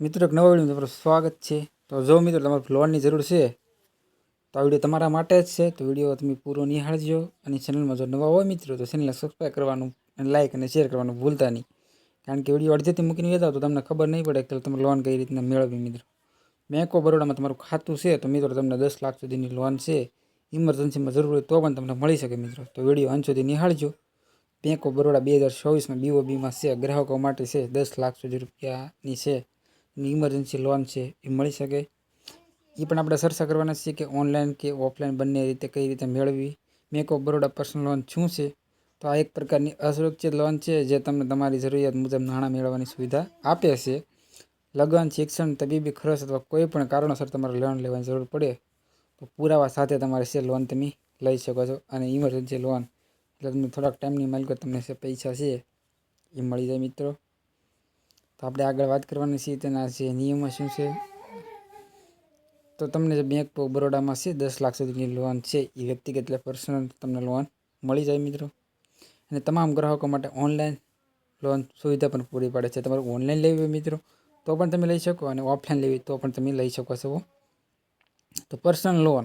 મિત્રો, એક નવો વીડિયો તમારું સ્વાગત છે. તો જો મિત્રો, તમારે લોનની જરૂર છે, તો આ વીડિયો તમારા માટે જ છે. તો વીડિયો તમે પૂરો નિહાળજો અને ચેનલમાં જો નવા હોય મિત્રો, તો ચેનલને સબસ્ક્રાઈબ કરવાનું અને લાઇક અને શેર કરવાનું ભૂલતા નહીં. કારણ કે વીડિયો અડધેથી મૂકીને જતા તો તમને ખબર નહીં પડે કે તમે લોન કઈ રીતના મેળવવી મિત્રો. બેંક બરોડામાં તમારું ખાતું છે, તો મિત્રો તમને દસ લાખ સુધીની લોન છે. ઇમરજન્સીમાં જરૂર હોય તો પણ તમને મળી શકે મિત્રો. તો વીડિયો અંત સુધી નિહાળજો. બેંક ઓફ બરોડા બે હજાર ચોવીસમાં બીઓબીમાં છે, ગ્રાહકો માટે છે દસ લાખ સુધી રૂપિયાની છે. ઇમરજન્સી લોન છે, એ મળી શકે. એ પણ આપણે ચર્ચા કરવાના છીએ કે ઓનલાઈન કે ઓફલાઈન બંને રીતે કઈ રીતે મેળવવી. Bank of Baroda personal loan શું છે? તો આ એક પ્રકારની અસુરક્ષિત લોન છે જે તમને તમારી જરૂરિયાત મુજબ નાણાં મેળવવાની સુવિધા આપે છે. લગ્ન, શિક્ષણ, તબીબી ખર્ચ અથવા કોઈ પણ કારણોસર તમારે લોન લેવાની જરૂર પડે. તો પુરાવા સાથે તમારે છે લોન તમે લઈ શકો છો અને ઇમરજન્સી લોન એટલે તમને થોડાક ટાઈમની માલિકો તમને પૈસા છે, એ મળી જાય મિત્રો. તો આપણે આગળ વાત કરવાની છે, તેના જે નિયમો શું છે? તો તમને જે બેંક ઓફ બરોડામાં છે, દસ લાખ સુધીની લોન છે, એ વ્યક્તિગત એટલે પર્સનલ તમને લોન મળી જાય મિત્રો. અને તમામ ગ્રાહકો માટે ઓનલાઈન લોન સુવિધા પણ પૂરી પાડે છે. તમારે ઓનલાઈન લેવી હોય મિત્રો, તો પણ તમે લઈ શકો અને ઓફલાઈન લેવી તો પણ તમે લઈ શકો છો. તો પર્સનલ લોન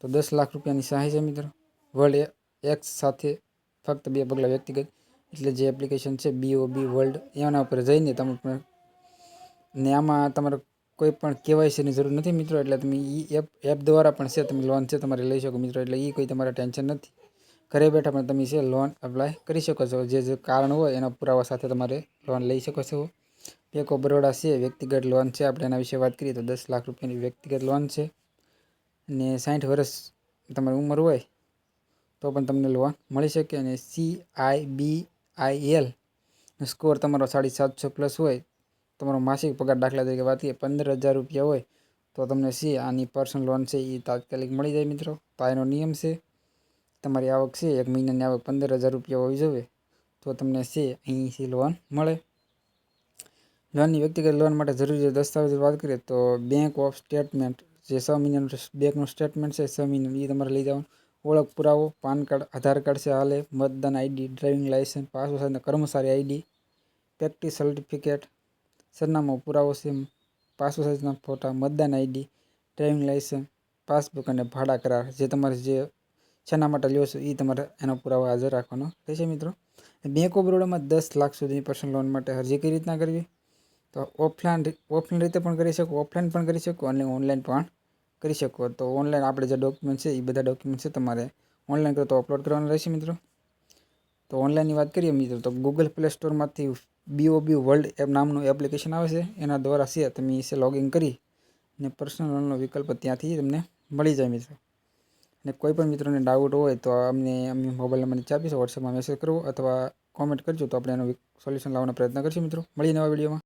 તો દસ લાખ રૂપિયાની સહાય છે મિત્રો. વર્લ્ડ એક્સ સાથે ફક્ત બે પગલાં વ્યક્તિગત. એટલે જે એપ્લિકેશન છે બીઓબી વર્લ્ડ એના ઉપર જઈને તમે ને આમાં તમારે કોઈ પણ કેવાયસીની જરૂર નથી મિત્રો, એટલે તમે એ એપ એપ દ્વારા પણ છે, તમે લોન છે તમારે લઈ શકો મિત્રો, એટલે એ કોઈ તમારે ટેન્શન નથી. ઘરે બેઠા પણ તમે છે લોન એપ્લાય કરી શકો છો. જે જે કારણ હોય એના પુરાવા સાથે તમારે લોન લઈ શકો છો. બેંક ઓફ બરોડા છે, વ્યક્તિગત લોન છે, આપણે એના વિશે વાત કરીએ તો દસ લાખ રૂપિયાની વ્યક્તિગત લોન છે. ને સાઠ વર્ષ તમારી ઉંમર હોય તો પણ તમને લોન મળી શકે અને C I B I L score તમારો સાડી સાતસો પ્લસ હોય, તમારો માસિક પગાર દાખલા તરીકે વાત કરીએ પંદર હજાર રૂપિયા હોય, તો તમને સી, આની પર્સનલ લોન છે એ તાત્કાલિક મળી જાય મિત્રો. તો આ એનો નિયમ છે, તમારી આવક છે, એક મહિનાની આવક પંદર હજાર રૂપિયા હોવી જોઈએ, તો તમને છે અહીંથી લોન મળે. લોનની વ્યક્તિગત લોન માટે જરૂરી દસ્તાવેજો વાત કરીએ, તો બેંક ઓફ સ્ટેટમેન્ટ જે છ મહિનાનું બેંકનું સ્ટેટમેન્ટ છે છ મહિનાનું એ તમારે લઈ જવાનું. ઓળખ પુરાવો પાન કાર્ડ, આધાર કાર્ડ છે હાલે મતદાન આઈડી, ડ્રાઇવિંગ લાઇસન્સ પાસપોર્ટ સાથે કર્મચારી આઈડી, પ્રેક્ટિસ સર્ટિફિકેટ, સરનામો પુરાવો છે પાસપોર્ટ સાઇઝના ફોટા, મતદાન આઈડી, ડ્રાઇવિંગ લાઇસન્સ, પાસબુક અને ભાડા કરાર. જે તમારે જે શેના માટે લ્યો છો એ તમારે એનો પુરાવો હાજર રાખવાનો રહેશે મિત્રો. બેંક ઓફ બરોડામાં દસ લાખ સુધીની પર્સનલ લોન માટે અરજી કઈ રીતના કરવી? તો ઓફલાઈન ઓફલાઈન રીતે પણ કરી શકો, ઓફલાઈન પણ કરી શકો અને ઓનલાઈન પણ કરી શકો. તો ઓનલાઈન આપણે જે ડોક્યુમેન્ટ છે, એ બધા ડોક્યુમેન્ટ છે તમારે ઓનલાઈન કરો તો અપલોડ કરવાના રહેશે મિત્રો. તો ઓનલાઈનની વાત કરીએ મિત્રો, તો ગૂગલ પ્લે સ્ટોરમાંથી બીઓબી વર્લ્ડ એપ નામનું એપ્લિકેશન આવે છે. એના દ્વારા છે, તમે એ લોગિન કરી અને પર્સનલ લોનનો વિકલ્પ ત્યાંથી તમને મળી જાય મિત્રો. અને કોઈ પણ મિત્રોને ડાઉટ હોય તો અમને અમે મોબાઈલ નંબર નીચે આપીશું વોટ્સએપમાં મેસેજ કરવો અથવા કોમેન્ટ કરજો તો આપણે એનો સોલ્યુશન લાવવાનો પ્રયત્ન કરીશું મિત્રો. મળીએ નવા વિડીયોમાં.